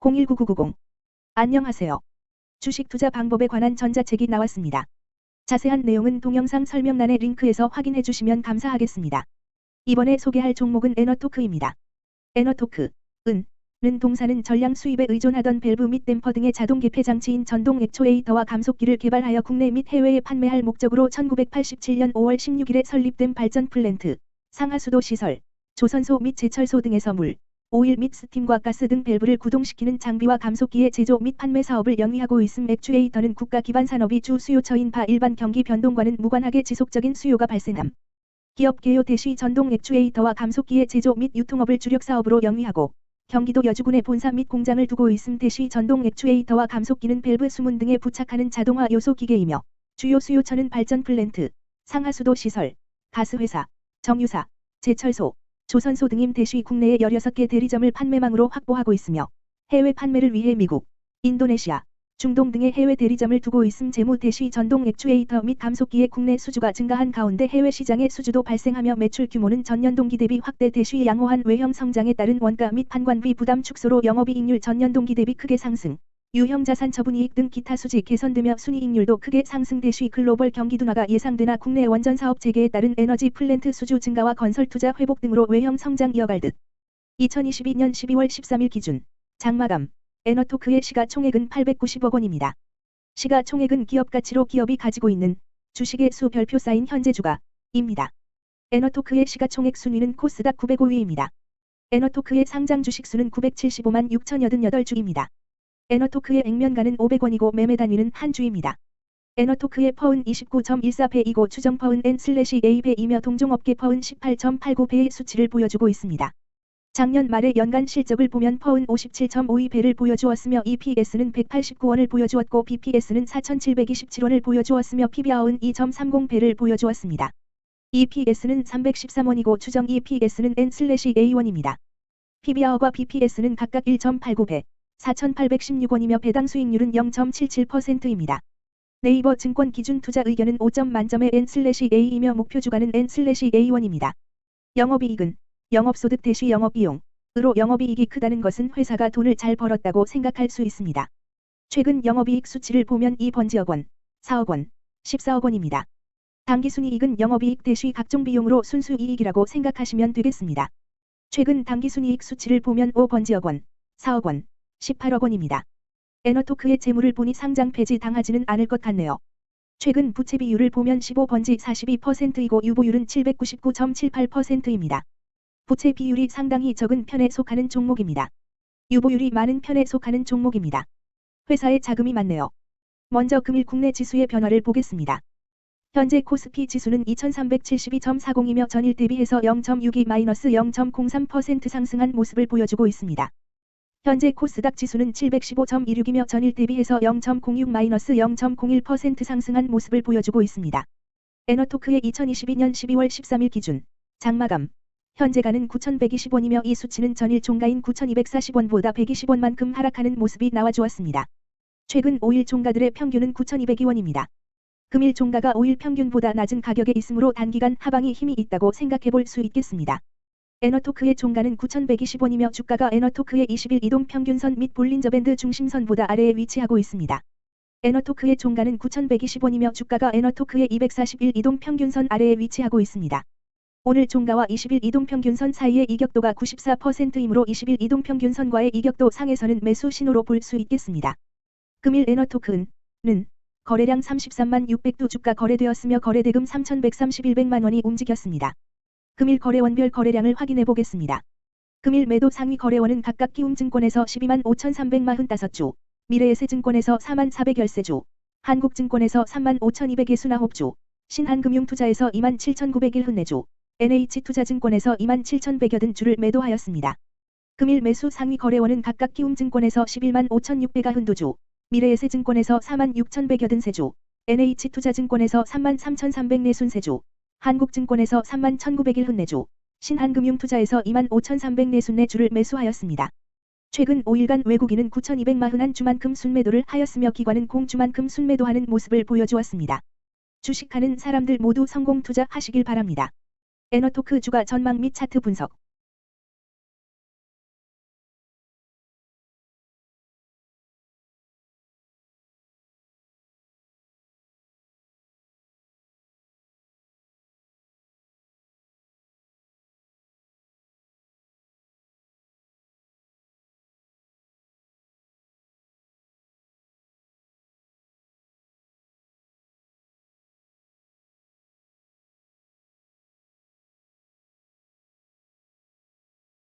019990. 안녕하세요. 주식 투자 방법에 관한 전자책이 나왔습니다. 자세한 내용은 동영상 설명란의 링크에서 확인해 주시면 감사하겠습니다. 이번에 소개할 종목은 에너토크입니다. 에너토크, 은, 는 동사는 전량 수입에 의존하던 밸브 및 댐퍼 등의 자동 개폐 장치인 전동 액초에이터와 감속기를 개발하여 국내 및 해외에 판매할 목적으로 1987년 5월 16일에 설립된 발전 플랜트, 상하수도 시설, 조선소 및 제철소 등에서 물, 오일 및 스팀과 가스 등 밸브를 구동시키는 장비와 감속기의 제조 및 판매 사업을 영위하고 있음 액추에이터는 국가 기반 산업이 주 수요처인 바 일반 경기 변동과는 무관하게 지속적인 수요가 발생함. 기업 개요 대시 전동 액추에이터와 감속기의 제조 및 유통업을 주력 사업으로 영위하고 경기도 여주군에 본사 및 공장을 두고 있음 대시 전동 액추에이터와 감속기는 밸브 수문 등에 부착하는 자동화 요소 기계이며 주요 수요처는 발전 플랜트, 상하수도 시설, 가스회사, 정유사, 제철소, 조선소 등임 대시 국내에 16개 대리점을 판매망으로 확보하고 있으며 해외 판매를 위해 미국, 인도네시아, 중동 등의 해외 대리점을 두고 있음 재무 대시 전동 액추에이터 및 감속기의 국내 수주가 증가한 가운데 해외 시장의 수주도 발생하며 매출 규모는 전년 동기 대비 확대 대시 양호한 외형 성장에 따른 원가 및 판관비 부담 축소로 영업이익률 전년 동기 대비 크게 상승, 유형 자산 처분 이익 등 기타 수지 개선되며 순이익률도 크게 상승 대시 글로벌 경기 둔화가 예상되나 국내 원전 사업 재개에 따른 에너지 플랜트 수주 증가와 건설 투자 회복 등으로 외형 성장 이어갈 듯. 2022년 12월 13일 기준 장마감 에너토크의 시가총액은 890억 원입니다. 시가총액은 기업 가치로 기업이 가지고 있는 주식의 수 별표 쌓인 현재 주가입니다. 에너토크의 시가총액 순위는 코스닥 905위입니다. 에너토크의 상장 주식 수는 975만 6,088주입니다. 에너토크의 액면가는 500원이고 매매 단위는 한 주입니다. 에너토크의 퍼은 29.14배이고 추정 퍼은 N/A배이며 동종업계 퍼은 18.89배의 수치를 보여주고 있습니다. 작년 말의 연간 실적을 보면 퍼은 57.52배를 보여주었으며 EPS는 189원을 보여주었고 BPS는 4,727원을 보여주었으며 PBR은 2.30배를 보여주었습니다. EPS는 313원이고 추정 EPS는 N/A1입니다. PBR과 BPS는 각각 1.89배, 4,816원이며 배당 수익률은 0.77%입니다. 네이버 증권 기준 투자 의견은 5점 만점의 N/A이며 목표 주가는 N/A1입니다. 영업이익은 영업소득 대시 영업비용 으로 영업이익이 크다는 것은 회사가 돈을 잘 벌었다고 생각할 수 있습니다. 최근 영업이익 수치를 보면 2번지억 원, 4억 원, 14억 원입니다. 당기순이익은 영업이익 대시 각종 비용으로 순수이익이라고 생각하시면 되겠습니다. 최근 당기순이익 수치를 보면 5번지억 원, 4억 원, 18억 원입니다. 에너토크의 재물을 보니 상장 폐지 당하지는 않을 것 같네요. 최근 부채 비율을 보면 15번지 42%이고 유보율은 799.78%입니다. 부채 비율이 상당히 적은 편에 속하는 종목입니다. 유보율이 많은 편에 속하는 종목입니다. 회사에 자금이 많네요. 먼저 금일 국내 지수의 변화를 보겠습니다. 현재 코스피 지수는 2372.40이며 전일 대비해서 0.62-0.03% 상승한 모습을 보여주고 있습니다. 현재 코스닥 지수는 715.26이며 전일 대비해서 0.06-0.01% 상승한 모습을 보여주고 있습니다. 에너토크의 2022년 12월 13일 기준 장마감 현재가는 9,120원이며 이 수치는 전일 종가인 9,240원보다 120원만큼 하락하는 모습이 나와주었습니다. 최근 5일 종가들의 평균은 9,202원입니다. 금일 종가가 5일 평균보다 낮은 가격에 있으므로 단기간 하방이 힘이 있다고 생각해 볼 수 있겠습니다. 에너토크의 종가는 9,120원이며 주가가 에너토크의 20일 이동 평균선 및 볼린저밴드 중심선보다 아래에 위치하고 있습니다. 에너토크의 종가는 9,120원이며 주가가 에너토크의 241 이동 평균선 아래에 위치하고 있습니다. 오늘 종가와 20일 이동평균선 사이의 이격도가 94%이므로 20일 이동평균선과의 이격도 상에서는 매수 신호로 볼 수 있겠습니다. 금일 에너토크는 거래량 33만 600두 주가 거래되었으며 거래대금 3,131백만 원이 움직였습니다. 금일 거래원별 거래량을 확인해 보겠습니다. 금일 매도 상위 거래원은 각각 키움증권에서 12만 5,345주, 미래에셋증권에서 4만 400열세주, 한국증권에서 3만 5,200예순아홉주, 신한금융투자에서 2만 7,901흔내주, NH투자증권에서 27,180주를 매도하였습니다. 금일 매수 상위 거래원은 각각 키움증권에서 11만 5,600아흔두주, 미래에셋증권에서 4만 6,183주, NH투자증권에서 3만 3,300네순세주, 한국증권에서 3만 1,901흔내주, 신한금융투자에서 2만 5,300네순네주를 매수하였습니다. 최근 5일간 외국인은 9,241주만큼 순매도를 하였으며 기관은 공주만큼 순매도하는 모습을 보여주었습니다. 주식하는 사람들 모두 성공 투자하시길 바랍니다. 에너토크 주가 전망 및 차트 분석